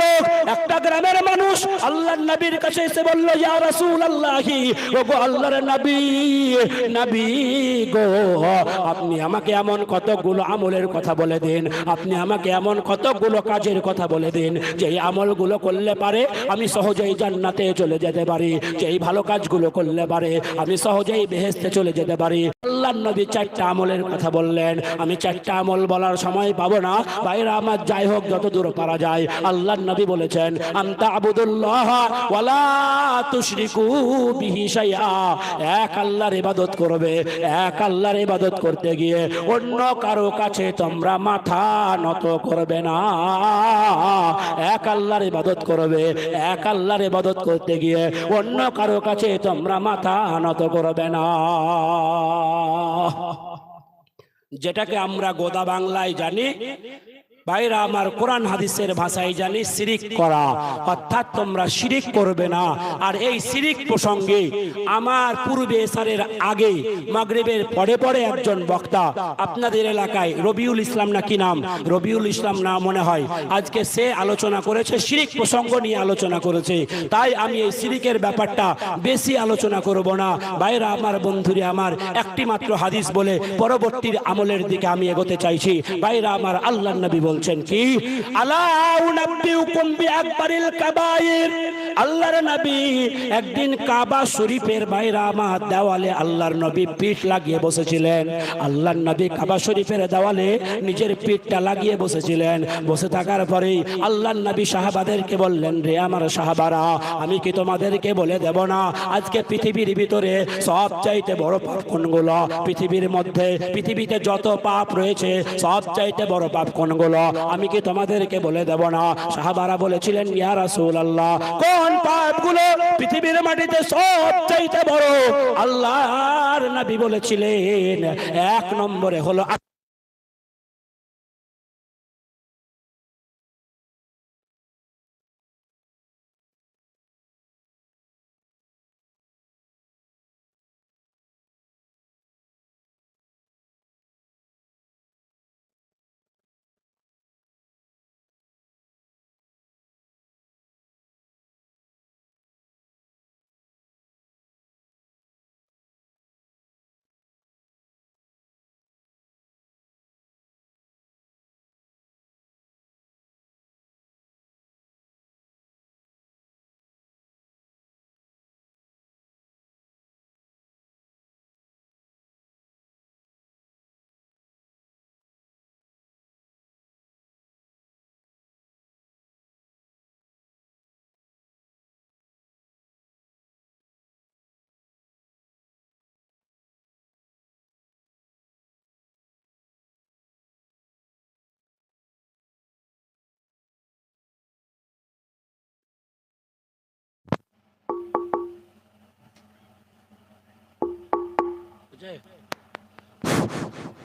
লোক একটা গ্রামের মানুষ আল্লাহর নবীর কাছে এসে বলল, ইয়া রাসূলুল্লাহি। ওগো আল্লাহর নবী নবী গো, আপনি আমাকে এমন কতগুলো আমলের কথা বলে দিন, আপনি আমাকে এমন কতগুলো কাজের কথা বলে দিন যে এই আমলগুলো করলে পারে, আমি সহজেই জান্নাতে চলে যেতে পারি যে এই ভালো কাজগুলো করলে পারে, আমি সহজেই বেহেস্তে চলে যেতে পারি। আল্লাহ নবী চারটা আমলের কথা বললেন, আমি চারটা আমল বলার সময় পাবো না, বাইরে আমার যাই হোক যত দূর পারা যায়। আল্লাহ নবী বলেছেন, আন্তা আবুদুল্লাহ ওয়ালা তুশরিকু বিহি শাইআ। এক আল্লাহর ইবাদত করবে, এক আল্লাহর ইবাদত করতে গিয়ে অন্য কারও কাছে তোমরা মাথা নত করবে না। এক আল্লাহর ইবাদত করবে, এক আল্লাহর ইবাদত করতে গিয়ে অন্য কারও কাছে তোমরা মাথা নত করবে না। যেটাকে আমরা গোদা বাংলায় জানি বাইরা আমার কোরআন হাদিসের ভাষায় জানি শিরিক করা। অর্থাৎ তোমরা শিরিক করবে না। আর এই শিরিক প্রসঙ্গে আমার পূর্বে এসারের আগে মাগরিবের পরে পরে একজন বক্তা, আপনাদের এলাকায় রবিউল ইসলাম না কি নাম? রবিউল ইসলাম না মনে হয়। আজকে সে আলোচনা করেছে, শিরিক প্রসঙ্গ নিয়ে আলোচনা করেছে। তাই আমি এই শিরিকের ব্যাপারটা বেশি আলোচনা করব না। বাইরা আমার বন্ধুরে আমার একটি মাত্র হাদিস বলে পরবর্তীর আমলের দিকে আমি এগোতে চাইছি। বাইরা আমার আল্লাহ নবী বলছেন কি? আলা উনাব্বিউকুম বিআকবারিল কাবাইর আল্লাহর নবী একদিন কাবা শরীফের বাইরা আমার দেওয়ালে আল্লাহর নবী পিঠ লাগিয়ে বসেছিলেন। আল্লাহর নবী কাবা শরীফের দেওয়ালে নিজের পিঠটা লাগিয়ে বসেছিলেন। বসে থাকার পরেই আল্লাহর নবী সাহাবাদেরকে বললেন, রে আমার সাহাবারা, আমি কি তোমাদেরকে বলে দেব না? আজকে পৃথিবীর ভিতরে সব চাইতে বড় পাপ কোনগুলো? পৃথিবীর মধ্যে পৃথিবীতে যত পাপ রয়েছে সব চাইতে বড় পাপ কোনগুলো? আমি কি তোমাদেরকে বলে দেব না? সাহাবারা বলেছিলেন, ইয়া রাসূলুল্লাহ, কোন পাপগুলো পৃথিবীর মাটিতে সব চাইতে বড়। আল্লাহর নবী বলেছিলেন এক নম্বরে হলো Good.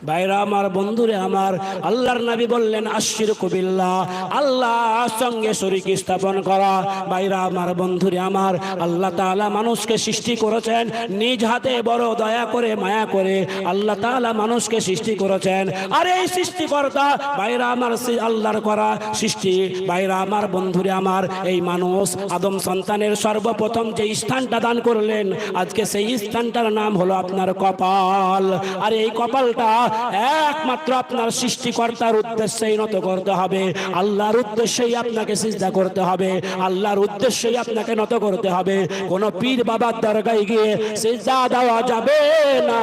ভাইরা, আমার বন্ধুরে, আমার আল্লাহর নবী বললেন আশির কবিল্লা আল্লাহ সঙ্গে শরীক স্থাপন করা। ভাইরা, আমার বন্ধুরে, আমার আল্লাহ তাআলা মানুষকে সৃষ্টি করেছেন, নিজ হাতে বড় দয়া করে, মায়া করে আল্লাহ তাআলা মানুষকে সৃষ্টি করেছেন। আর এই সৃষ্টিকর্তা, ভাইরা, আমার আল্লাহর করা সৃষ্টি। ভাইরা, আমার বন্ধুরে, আমার এই মানুষ আদম সন্তানের সর্বপ্রথম যে স্থানটা দান করলেন, আজকে সেই স্থানটার নাম হলো আপনার কপাল। আর এই কপালটা একমাত্র আপনার সৃষ্টিকর্তার উদ্দেশ্যেই নত করতে হবে। আল্লাহর উদ্দেশ্যেই আপনাকে সিজদা করতে হবে। আল্লাহর উদ্দেশ্যেই আপনাকে নত করতে হবে। কোন পীর বাবার দরগায় গিয়ে সিজদা দেওয়া যাবে না।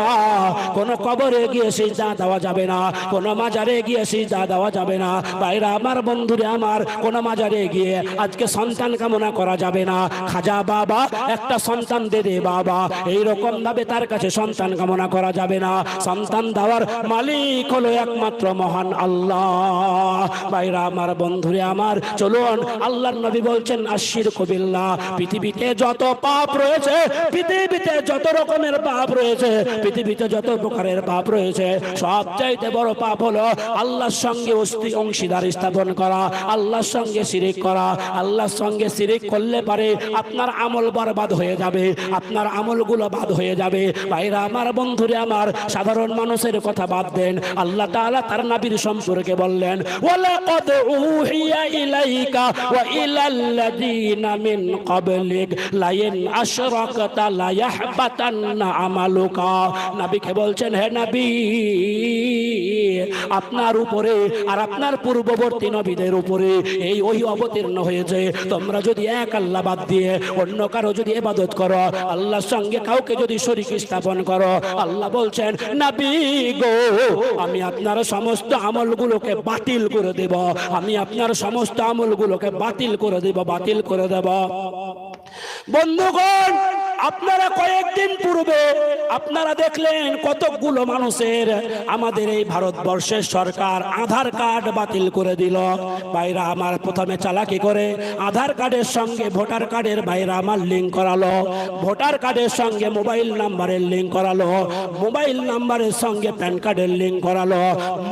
কোন কবরে গিয়ে সিজদা দেওয়া যাবে না। কোন মাজারে গিয়ে সিজদা দেওয়া যাবে না। বাইরে আমার, বন্ধুরে আমার, কোন মাজারে গিয়ে আজকে সন্তান কামনা করা যাবে না। খাজা বাবা, একটা সন্তান দে দে বাবা। এই ভাবে তার কাছে সন্তান কামনা করা যাবে না। সন্তান দেওয়ার মালিক হলো একমাত্র মহান আল্লাহ। ভাইরা, আমার বন্ধুরে, আমার, চলুন, আল্লাহর নবী বলছেন আশির কবিল্লা পৃথিবীতে যত পাপ রয়েছে, পৃথিবীতে যত রকমের পাপ রয়েছে, পৃথিবীতে যত প্রকারের পাপ রয়েছে সব চাইতে বড় পাপ হলো আল্লাহর সঙ্গে অস্থি অংশীদার স্থাপন করা, আল্লাহর সঙ্গে শিরিক করা। আল্লাহর সঙ্গে শিরিক করলে পারে আপনার আমল বরবাদ হয়ে যাবে, আপনার আমলগুলো বাদ হয়ে যাবে। ভাইরা, আমার বন্ধুরে, আমার সাধারণ মানুষের কথা বাদ দেন। আল্লাহ তাআলা তার নবীর সম্পর্কে বললেন, ওয়ালাকাদ উহিয়া ইলাইকা ওয়া ইলাল্লাযীনা মিন ক্বাবলিক, লাইন আশরাকতা লা ইয়াহবাতান্না আমালুকা। নবীকে বলছেন, হে নবী, আপনার উপরে আর আপনার পূর্ববর্তী নবীদের উপরে এই ওই অবতীর্ণ হয়েছে। তোমরা যদি এক আল্লাহ বাদ দিয়ে অন্য কারও যদি এবাদত করো, আল্লাহর সঙ্গে কাউকে যদি শরীক স্থাপন করো, আল্লাহ বলছেন, নবী গো আমি আপনার সমস্ত আমলগুলোকে বাতিল করে দেব। আমি আপনার সমস্ত আমলগুলোকে বাতিল করে দেব, বাতিল করে দেব। বন্ধুগণ আপনারা কয়েকদিন পূর্বে আপনারা দেখলেন কতকগুলো মানুষের আমাদের এই ভারতবর্ষের সরকার আধার কার্ড বাতিল করে দিল। বাইরা আমার প্রথমে চালাকি করে আধার কার্ডের সঙ্গে ভোটার কার্ডের বাইরে আমার লিঙ্ক করালো। ভোটার কার্ডের সঙ্গে মোবাইল নাম্বারের লিঙ্ক করালো। মোবাইল নাম্বারের সঙ্গে প্যান কার্ডের লিঙ্ক করালো।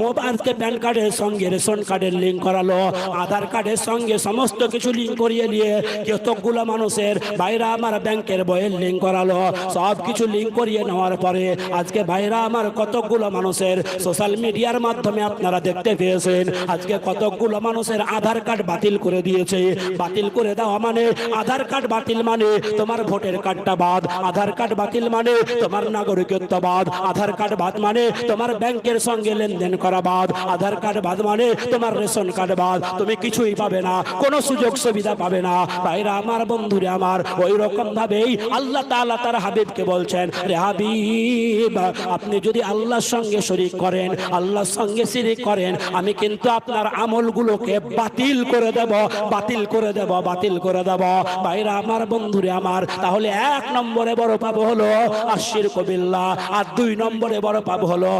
মোবাইলকে প্যান কার্ডের সঙ্গে রেশন কার্ডের লিঙ্ক করালো। আধার কার্ডের সঙ্গে সমস্ত কিছু লিঙ্ক করিয়ে নিয়ে কতকগুলো মানুষের বাইরে আমার ব্যাংকের বইয়ের লিঙ্ক করালো সব কিছু লিঙ্ক করিয়ে নেওয়ার পরে আজকে ভাইরা আমার কতকগুলো মানুষের সোশ্যাল মিডিয়ার মাধ্যমে আপনারা দেখতে পেয়েছেন। আজকে কতকগুলো মানুষের আধার কার্ড বাতিল করে দিয়েছে। বাতিল করে দেওয়া মানে আধার কার্ড বাতিল মানে তোমার ভোটের কার্ডটা বাদ, আধার কার্ড বাতিল মানে তোমার নাগরিকত্ব বাদ, আধার কার্ড বাদ মানে তোমার ব্যাংকের সঙ্গে লেনদেন করা বাদ, আধার কার্ড বাদ মানে তোমার রেশন কার্ড বাদ। তুমি কিছুই পাবে না, কোনো সুযোগ সুবিধা পাবে না। ভাইরা আমার, বন্ধুরে আমার ওই রকম ভাবেই আল্লাহ তাআলা তার হাবিবকে বলছেন রে হাবিব, আপনি যদি আল্লাহর সঙ্গে শরীক করেন, আল্লাহর সঙ্গে শিরিক করেন, আমি কিন্তু আপনার আমলগুলোকে বাতিল করে দেব, বাতিল করে দেব, বাতিল করে দেব। ভাইরা, আমার বন্ধুরে আমার, তাহলে এক নম্বরে বড় পাব হলো আশির কবিল্লা আর দুই নম্বরে বড় পাব হলো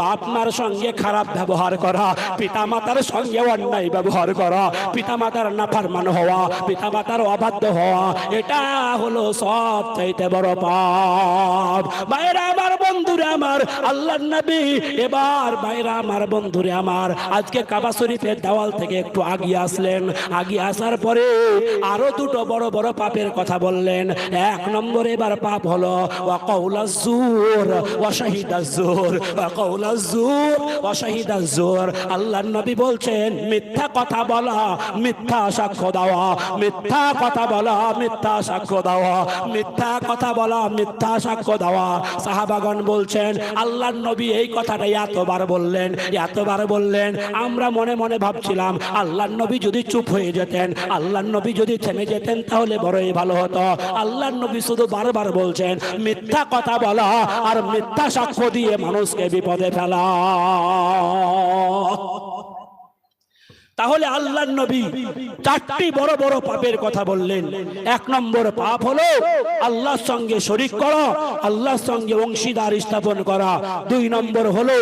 বাপ সঙ্গে খারাপ ব্যবহার করা পিতা মাতার সঙ্গে অন্যায় ব্যবহার করা পিতা মাতার নাফারমান হওয়া, পিতা মাতার অবাধ্য হওয়া, এটা হলো সব চাইতে বড় পাপ। বাইরে আমার, বন্ধুরে আমার আল্লাহ নবী। এবার বাইরে আমার, বন্ধুরে আমার, আজকে কাবা শরীফের দেওয়াল থেকে একটু আগিয়ে আসলেন। আগিয়ে আসার পরে আরও দুটো বড় বড় পাপের কথা বললেন। এক নম্বর এবার পাপ হলো ওয়াকাউলাজুর ওয়াশাহিদাজুর নবী বলছেন, মিথ্যা কথা বলা, মিথ্যা সাক্ষ্য দেওয়া মিথ্যা কথা বলা, মিথ্যা সাক্ষ্য দেওয়া মিথ্যা কথা বলা, মিথ্যা সাক্ষ্য দেওয়া সাহাবাগণ বলছেন, আল্লাহর নবী এই কথাটা এতবার বললেন এতবার বললেন। আমরা মনে মনে ভাবছিলাম, আল্লাহর নবী যদি চুপ হয়ে যেতেন, আল্লাহর নবী যদি থেমে যেতেন, তাহলে বড়ই ভালো হতো। আল্লাহর নবী শুধু বারবার বলছেন, মিথ্যা কথা বলা আর মিথ্যা সাক্ষ্য দিয়ে মানুষকে বিপদে ফেলা। তাহলে আল্লাহর নবী চারটি বড় বড় পাপের কথা বললেন। এক নম্বর পাপ হলো আল্লাহর সঙ্গে শরিক করা, আল্লাহর সঙ্গে অংশীদার স্থাপন করা। দুই নম্বর হলো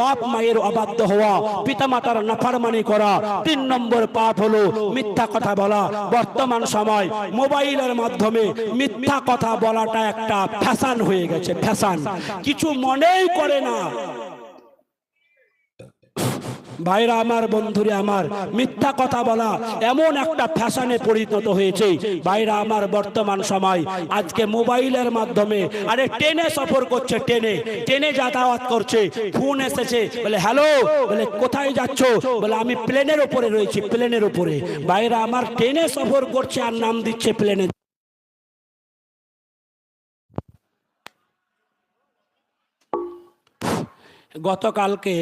বাপ মায়ের অবাধ্য হওয়া, পিতামাতার নাফারমানি করা। তিন নম্বর পাপ হলো মিথ্যা কথা বলা। বর্তমান সময় মোবাইলের মাধ্যমে মিথ্যা কথা বলাটা একটা ফ্যাশন হয়ে গেছে, ফ্যাশন। কিছু মনেই করে না। ভাইরা আমার, বন্ধুরে আমার, মিথ্যা কথা বলা এমন একটা ফ্যাশনে পরিণত হয়েছে। ভাইরা আমার, বর্তমান সময় আজকে মোবাইলের মাধ্যমে, আরে ট্রেনে সফর করছে ট্রেনে ট্রেনে যাতায়াত করছে ফোন এসেছে, বলে, হ্যালো? বলে, কোথায় যাচ্ছ? বলে, আমি প্লেনের উপরে রয়েছি, প্লেনের উপরে। ভাইরা আমার, ট্রেনে সফর করছে আর নাম দিচ্ছে প্লেনে। গতকালকে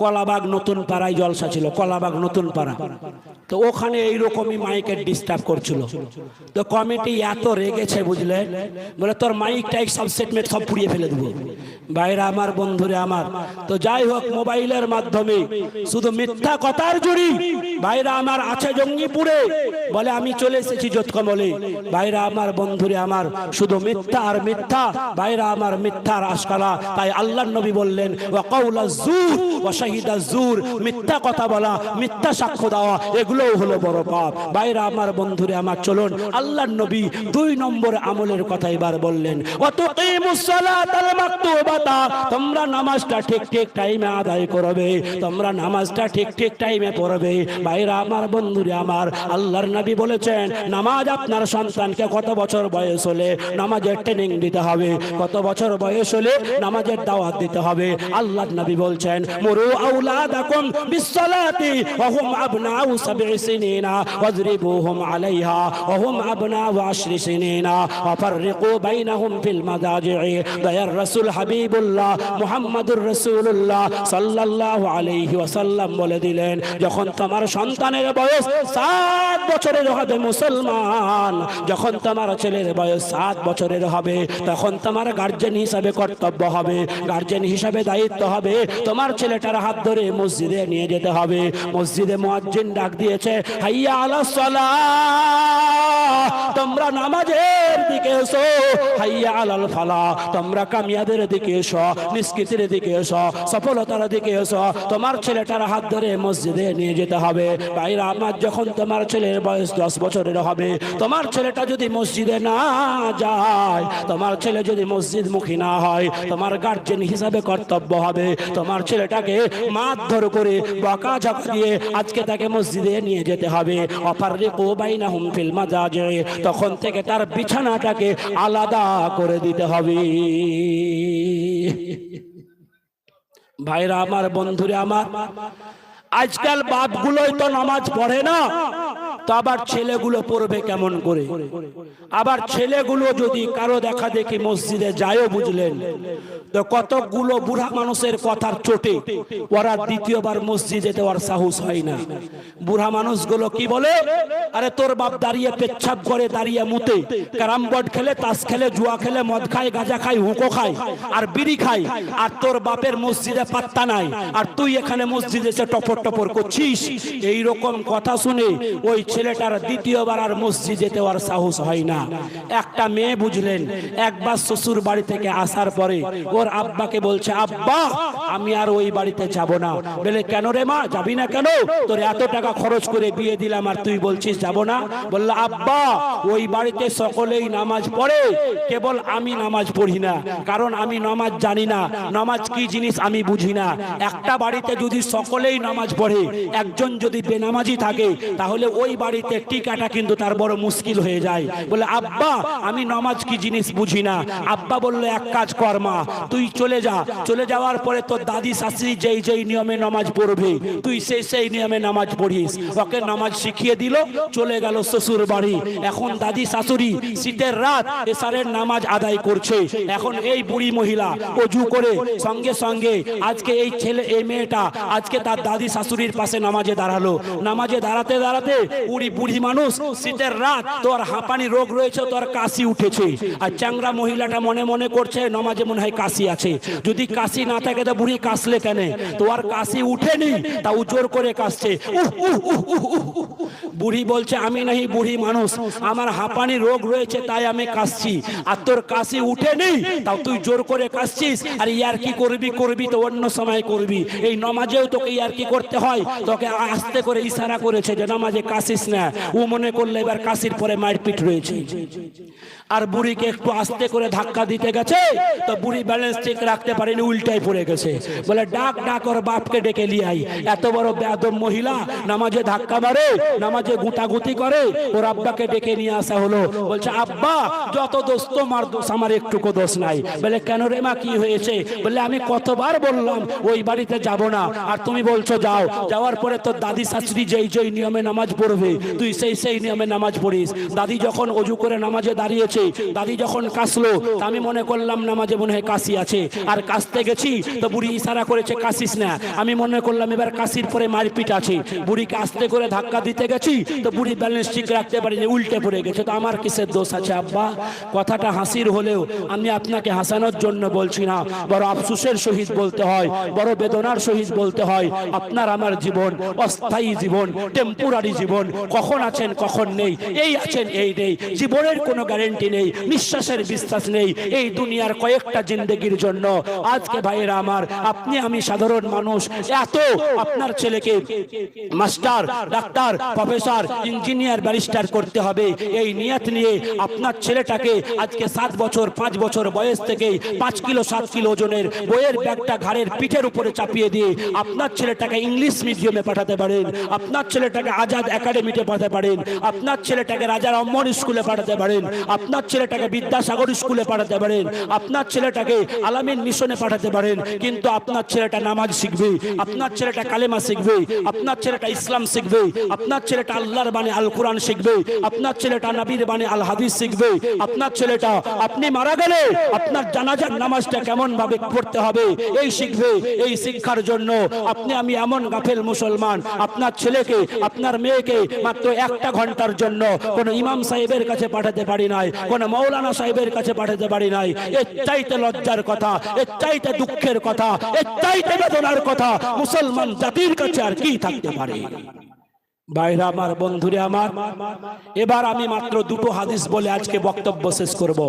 কলাবাগ নতুন পাড়ায় জলসা ছিল, কলাবাগ নতুন পাড়া। তো ওখানে এইরকমই মাইকের ডিস্টার্ব করছিল। তো কমিটি এত রেগেছে বুঝলে? বলে তোর মাইকটাই সব সেটমেন্ট সব পুড়িয়ে ফেলে দেবো। বাইরে আমার বন্ধুরে আমার, তো যাই হোক মোবাইলের মাধ্যমে শুধু মিথ্যা কথার জুড়ি বাইরে আমার আছে জঙ্গিপুরে বলে আমি চলে এসেছি যোৎকমলে বাইরে আমার বন্ধুরে আমার, শুধু মিথ্যা আর মিথ্যা বাইরে আমার মিথ্যার আশকালা তাই আল্লাহ নবী বললেন ওয়াকাউলা জুর ওয়াশাহিদা জুর, মিথ্যা কথা বলা, মিথ্যা সাক্ষ্য দেওয়া, এগুলোও হলো বড় পাপ। বাইরে আমার বন্ধুরে আমার, চলুন আল্লাহর নবী দুই নম্বর আমলের কথা এবার বললেন ওয়াতুকিমুস সালাতাল মাকতুবা ভাতা তোমরা নামাজটা ঠিক ঠিক টাইমে আদায় করবে, তোমরা নামাজটা ঠিক ঠিক টাইমে পড়বে। ভাইরা আমার, বন্ধুরে আমার, আল্লাহর নবী বলেছেন, নামাজ আপনার সন্তানকে কত বছর বয়স হলে নামাজের ট্রেনিং দিতে হবে, কত বছর বয়স হলে নামাজের দাওয়াত দিতে হবে। আল্লাহর নবী বলছেন, মুরু আউলাদাকুম বিসসালাতি ওয়া হুম আবনাউ সাব'i সিনিনা, ওয়াজরিবুহুম আলাইহা ওয়া হুম আবনাউ আশরি সিনিনা ওয়া ফাররিকু বাইনাহুম ফিল মাদাজি'i দয়ার রাসূল হাবিবুল্লাহ, মুহাম্মাদুর রাসূলুল্লাহ সাল্লাল্লাহু আলাইহি ওয়াসাল্লাম বলে দিলেন, যখন তোমার সন্তানের বয়স সাত বছরের হবে মুসলমান, যখন তোমার ছেলের বয়স সাত বছরের হবে, তখন তোমার গার্জেন হিসাবে কর্তব্য হবে গার্জেন হিসাবে দায়িত্ব হবে, তোমার ছেলেটার হাত ধরে মসজিদে নিয়ে যেতে হবে, মসজিদে মুয়াজ্জিন ডাক দিয়েছে, হাইয়া আলা তোমরা নামাজের দিকে এসো, হাইয়া আলাল ফালা তোমরা কামিয়াদের দিকে এসো, নিষ্কৃতির দিকে এসো, সফলতার দিকে এসো। তোমার ছেলেটার হাত ধরে মসজিদে নিয়ে যেতে হবে। ভাইরা, আমার যখন তোমার ছেলের বয়স দশ বছরের হবে, তোমার ছেলেটা যদি মসজিদে না যায়, তোমার ছেলে যদি না হয়, তোমার গার্জেন হিসাবে কর্তব্য হবে। তোমার ছেলেটাকে মারধর করে বকা ঝকা দিয়ে আজকে তাকে মসজিদে নিয়ে যেতে হবে। অফার রেকো বাইনা হুম ফিল মাজাজে, তখন থেকে তার বিছানাটাকে আলাদা করে দিতে হবে। ভাইরা আমার বন্ধুরে আমার আজকাল বাপগুলোই তো নামাজ পড়ে না, তো আবার ছেলেগুলো পড়বে কেমন করে? আবার ছেলেগুলো যদি কারও দেখা দেখি মসজিদে যায়ও বুঝলেন, তো কতকগুলো বুড়া মানুষের কথার চোটে ওরা দ্বিতীয়বার মসজিদে দেওয়ার সাহস হয় না। বুড়া মানুষগুলো কি বলে? আরে তোর বাপ দাঁড়িয়ে পেচ্ছাপ করে দাঁড়িয়ে মুতে, ক্যারাম বোর্ড খেলে তাস খেলে, জুয়া খেলে, মদ খায়, গাঁজা খায়, হুঁকো খায়, আর বিড়ি খায়, আর তোর বাপের মসজিদে পাত্তা নাই, আর তুই এখানে মসজিদে এসে টপর টপর করছিস? এই রকম কথা শুনে ওই ছেলেটার দ্বিতীয়বার আর মসজিদে যেতে আর সাহস হয় না। একটা মেয়ে বুঝলেন, একবার শ্বশুর বাড়ি থেকে আসার পরে ওর আব্বাকে বলছে, আব্বা, আমি আর ওই বাড়িতে যাব না। বলে, কেন রে মা, যাবি না কেন? তোর এত টাকা খরচ করে বিয়ে দিলাম আর তুই বলছিস যাব না? বলল, আব্বা, ওই বাড়িতে সকলেই নামাজ পড়ে, কেবল আমি নামাজ পড়ি না, কারণ আমি নামাজ জানি না। নামাজ কি জিনিস আমি বুঝি না। একটা বাড়িতে যদি সকলেই নামাজ পড়ে, একজন যদি বেনামাজি থাকে, তাহলে ওই বাড়িতে টিকাটা কিন্তু তার বড় মুশকিল হয়ে যায়। বলে, আব্বা, আমি নামাজ কি জিনিস বুঝি না। আব্বা বলল, এক কাজ কর মা, তুই চলে যা। চলে যাওয়ার পরে তোর দাদি শাশুড়ি যেই যেই নিয়মে নামাজ পড়বে, তুই সেই সেই নিয়মে নামাজ পড়িস। ওকে নামাজ শিখিয়ে দিল, চলে গেল শ্বশুর বাড়ি। এখন দাদি শাশুড়ি শীতের রাত এসারের নামাজ আদায় করছে। এখন এই বুড়ি মহিলা অজু করে সঙ্গে সঙ্গে আজকে এই ছেলে, এই মেয়েটা, আজকে তার দাদি শাশুড়ির পাশে নামাজে দাঁড়াল। নামাজে দাঁড়াতে দাঁড়াতে বুড়ি বুড়ি মানুষ শীতের রাত, তোর হাঁপানি রোগ রয়েছে, তোর কাশি উঠেছে। আর চ্যাংরা মহিলাটা মনে মনে করছে, নামাজে মনে হয় কাশি আছে। যদি কাশি না থাকে তো বুড়ি কাশলে কেন? তোর কাশি উঠেনি, তা জোর করে কাশছে। বুড়ি বলছে, আমি নাহি বুড়ি মানুষ, আমার হাঁপানি রোগ রয়েছে, তাই আমি কাশছি। আর তোর কাশি উঠেনি, তাও তুই জোর করে কাশছিস, আর ইয়ার কি করবি করবি তো অন্য সময় করবি। এই নমাজেও তোকে ইয়ার কি করতে হয়, তোকে আস্তে করে ইশারা করেছে যে নামাজে কাশিস না। ও মনে করলে এবার কাশির পরে মারপিট রয়েছে। আর বুড়িকে একটু আস্তে করে ধাক্কা দিতে গেছে, তো বুড়ি ব্যালেন্স ঠিক রাখতে পারেনি উল্টাই পড়ে গেছে। বলে, ডাক ডাক, ওর বাপকে ডেকে লিয়াই এত বড় বেদম মহিলা নামাজে ধাক্কা মারে, নামাজে গুতাগুতি করে, ওর আব্বাকে ডেকে নিয়ে আসা হলো। বলছে, আব্বা, যত দোষ তোমার, দোষ আমার একটুকু দোষ নাই। বলে, কেন রে মা, কি হয়েছে? বলে, আমি কতবার বললাম, ওই বাড়িতে যাব না। আর তুমি বলছো, যাও। যাওয়ার পরে তোর দাদি শাশুড়ি যেই যেই নিয়মে নামাজ পড়বে তুই সেই সেই নিয়মে নামাজ পড়িস। দাদি যখন অজু করে নামাজে দাঁড়িয়েছে দাদি যখন কাশলো আমি মনে করলাম নামাজে মনে হয় কাশি আছে। আর কাশতে গেছি তো বুড়ি ইশারা করেছে কাশিস না। আমি মনে করলাম এবার কাশির পরে মারপিট আছে। বুড়িকে আস্তে করে ধাক্কা দিতে গেছি তো বুড়ি ব্যালেন্স ঠিক রাখতে পারিনি উল্টে পড়ে গেছে। তো আমার কিসের দোষ আছে আব্বা? কথাটা হাসির হলেও আমি আপনাকে হাসানোর জন্য বলছি না। বড় আফসুসের সহিত বলতে হয় বড় বেদনার সহিত বলতে হয়। আপনার আপনার আমার জীবন, অস্থায়ী জীবন টেম্পোরারি জীবন, কখন আছেন, কখন নেই, এই আছেন, এই নেই, জীবনের কোনো গ্যারেন্টি নেই, নিঃশ্বাসের বিশ্বাস নেই, এই দুনিয়ার কয়েকটা জিন্দগির জন্য। আজকে ভাইয়েরা আমার, আপনি আমি সাধারণ মানুষ, এত আপনার ছেলেকে master, doctor, professor, engineer, barrister করতে হবে। এই নিয়ত নিয়ে আপনার ছেলেটাকে আজকে সাত বছর, পাঁচ বছর বয়স থেকে পাঁচ কিলো, সাত কিলো ওজনের বইয়ের ব্যাগটা ঘাড়ের পিঠের উপরে চাপিয়ে দিয়ে আপনার ছেলেটাকে ইংলিশ মিডিয়ামে পাঠাতে পারেন, আপনার ছেলেটাকে আজাদ একাডেমিতে পাঠাতে পারেন, আপনার ছেলেটাকে রাজা রম্মন স্কুলে পাঠাতে পারেন, আপনার ছেলেটাকে বিদ্যাসাগর স্কুলে পাঠাতে পারেন, আপনার ছেলেটাকে আলামিন মিশনে পাঠাতে পারেন, কিন্তু আপনার ছেলেটা নামাজ শিখবে, আপনার ছেলেটা কালেমা শিখবে, আপনার ছেলেটা ইসলাম শিখবে, আপনার ছেলেটা আল্লাহর বাণী আল কোরআন শিখবে, আপনার ছেলেটা নাবির বাণী আল হাদিস শিখবে, আপনার ছেলেটা, আপনি মারা গেলে আপনার জানাজার নামাজটা কেমন ভাবে পড়তে হবে, এই শিখবে, এই শিক্ষার জন্য, আপনি আমি এমন গাফেল মুসলমান। আপনার ছেলেকে, আপনার মেয়েকে মাত্র একটা ঘণ্টার জন্য কোন ইমাম সাহেবের কাছে পাঠাতে পারি নাই, কোন মৌলানা সাহেবের কাছে পাঠাতে পারি নাই। এর চাইতে লজ্জার কথা, এর চাইতে দুঃখের কথা, এর চাইতে বেদনার কথা মুসলমান জাতির কাছে আর কি থাকতে পারে? বাইরে আমার বন্ধুরে, আমার। এবার আমি মাত্র দুটো হাদিস বলে আজকে বক্তব্য শেষ করব।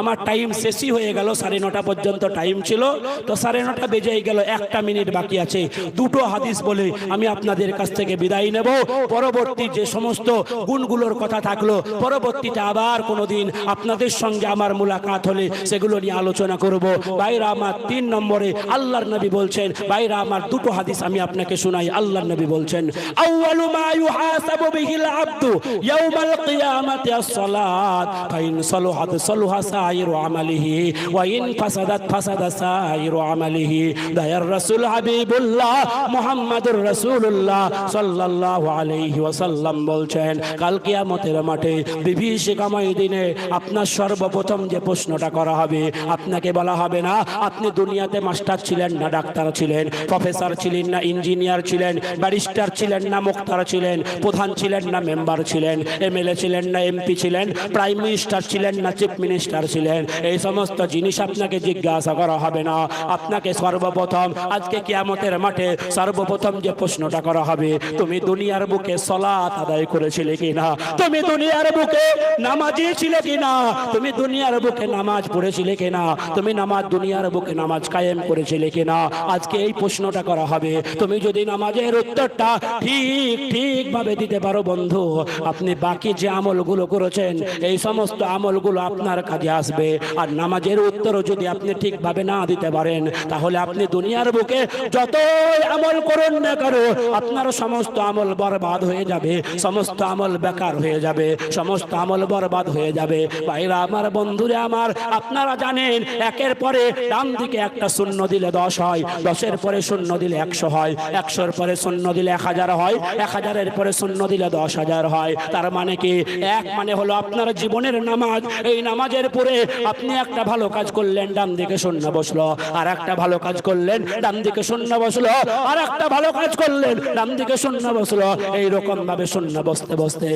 আমার টাইম শেষই হয়ে গেল, সাড়ে নটা পর্যন্ত টাইম ছিল। তো সাড়ে নটা বেজে গেল, একটা মিনিট বাকি আছে। দুটো হাদিস বলে আমি আপনাদের কাছ থেকে বিদায় নেব। পরবর্তী যে সমস্ত গুণগুলোর কথা থাকল, পরবর্তীতে আবার কোনোদিন আপনাদের সঙ্গে আমার মুলাকাত হলে সেগুলো নিয়ে আলোচনা করব। বাইরে আমার তিন নম্বরে আল্লাহর নবী বলছেন বাইরে আমার দুটো হাদিস আমি আপনাকে শোনাই, আল্লাহর নবী বলছেন, আউয়ালু মা يحاسب به العبد يوم القيامة الصلاة فإن صلحت صلح سائر عمله وإن فسدت فسد سائر عمله داير الرسول حبيب الله محمد رسول الله صلى الله عليه وسلم বলছেন কাল কিয়ামতের মাঠে বিভীষিকাময় দিনে আপনার সর্বপ্রথম যে প্রশ্নটা করা হবে আপনাকে বলা হবে না আপনি দুনিয়াতে মাস্টার ছিলেন না ডাক্তার ছিলেন প্রফেসর ছিলেন না ইঞ্জিনিয়ার ছিলেন ব্যারিস্টার ছিলেন না মুক্তার ছিলেন প্রধান ছিলেন না, মেম্বার ছিলেন, এমএলএ ছিলেন না, এমপি ছিলেন, প্রাইম মিনিস্টার ছিলেন না, চিফ মিনিস্টার ছিলেন। এই সমস্ত জিনিস আপনাকে জিজ্ঞাসা করা হবে না। আপনাকে সর্বপ্রথম, আজকে কিয়ামতের মাঠে সর্বপ্রথম যে প্রশ্নটা করা হবে, তুমি দুনিয়ার বুকে সলাত আদায় করেছিলে কিনা? তুমি দুনিয়ার বুকে নামাজি ছিলে কিনা? তুমি দুনিয়ার বুকে নামাজ পড়েছিলে কিনা? তুমি নামাজ, দুনিয়ার বুকে নামাজ কায়েম করেছিলে কিনা? আজকে এই প্রশ্নটা করা হবে। তুমি যদি নামাজের উত্তরটা ঠিক ঠিক ভাবে দিতে পারো বন্ধু? আপনি বাকি যে আমলগুলো করেছেন, এই সমস্ত আমলগুলো আপনার কাজে আসবে। আর নামাজের উত্তরও যদি আপনি ঠিকভাবে না দিতে পারেন, তাহলে আপনি দুনিয়ার বুকে যতই আমল করুন না করো আপনার সমস্ত আমল বরবাদ হয়ে যাবে, সমস্ত আমল বেকার হয়ে যাবে, সমস্ত আমল বরবাদ হয়ে যাবে। ভাইরা, আমার বন্ধুরে, আমার, আপনারা জানেন, একের পরে ডান দিকে একটা শূন্য দিলে দশ হয়, দশের পরে শূন্য দিলে একশো হয়, একশোর পরে শূন্য দিলে এক হাজার হয়, এক হাজারের পরে শূন্য দিলে দশ হাজার হয়। তার মানে কি? এক মানে হলো আপনার জীবনের নামাজ। এই নামাজের পরে আপনি একটা ভালো কাজ করলেন, ডান দিকে শূন্য বসল। আর একটা ভালো কাজ করলেন, ডান দিকে শূন্য বসল। আর একটা ভালো কাজ করলেন, ডান দিকে শূন্য বসল। এইরকম ভাবে শূন্য বসতে বসতে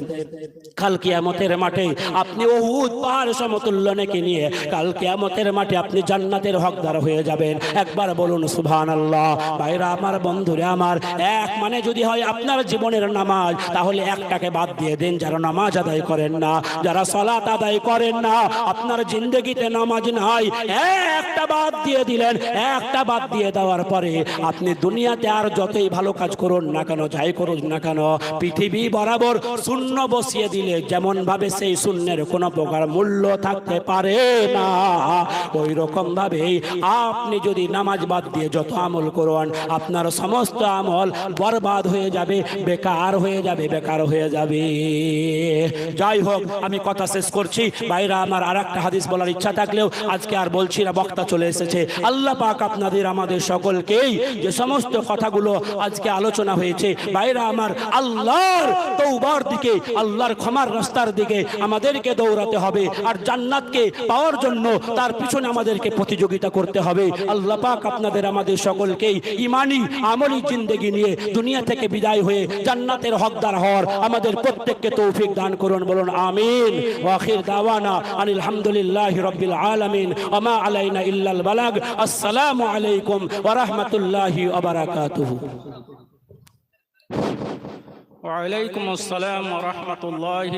কাল কিয়ামতের মাঠে আপনি উহুদ পাহাড় সমতুল্য নেকে নিয়ে কাল কিয়ামতের মাঠে আপনি জান্নাতের হকদার হয়ে যাবেন। একবার বলুন সুবহান আল্লাহ ভাইরা, আমার বন্ধুরে, আমার এক মানে যদি হয় আপনার জীবনের নামাজ, তাহলে একটাকে বাদ দিয়ে দেন, যারা নামাজ আদায় করেন না, যারা সলাত আদায় করেন না, আপনার জিন্দগিতে নামাজ নাই। একটা বাদ দিয়ে দিলেন, একটা বাদ দিয়ে দেওয়ার পরে আপনি দুনিয়াতে আর যতই ভালো কাজ করুন না কেন, যাই করুন না কেন, পৃথিবী বরাবর শূন্য বসিয়ে দিলে যেমন ভাবে সেই শূন্যের কোনো প্রকার মূল্য থাকতে পারে না। ওই রকম ভাবে আপনি যদি নামাজ বাদ দিয়ে যত আমল করুন, আপনার সমস্ত আমল বরবাদ হয়ে যাবে, বেকার হয়ে যাবে, বেকার হয়ে যাবে। যাই হোক, আমি কথা শেষ করছি। বাইরা আমার আর একটা হাদিস বলার ইচ্ছা থাকলেও আজকে আর বলছি না, বক্তা চলে এসেছে। আল্লাহ পাক আপনাদের, আমাদের সকলকেই যে সমস্ত কথাগুলো আজকে আলোচনা হয়েছে বাইরা আমার আল্লাহর তৌবার দিকে, আল্লাহর ক্ষমার রাস্তার দিকে আমাদেরকে দৌড়াতে হবে আর জান্নাতকে পাওয়ার জন্য তার পিছনে আমাদেরকে প্রতিযোগিতা করতে হবে। আল্লাহ পাক আপনাদের, আমাদের সকলকেই ইমানি আমলি জিন্দেগি নিয়ে দুনিয়া থেকে বিদায় হয়ে জান্নাতের হকদার হওয়ার আমাদের প্রত্যেককে তৌফিক দান করুন, বলুন আমিন। ওয়াখির দাওয়ানা আনিল হামদুলিল্লাহি রাব্বিল আলামিন। আমা আলাইনা ইল্লাল বালাগ। আসসালামু আলাইকুম ওয়া রাহমাতুল্লাহি ওয়া বারাকাতুহু। ওয়ালাইকুম আসসালাম রহমতুল্লাহ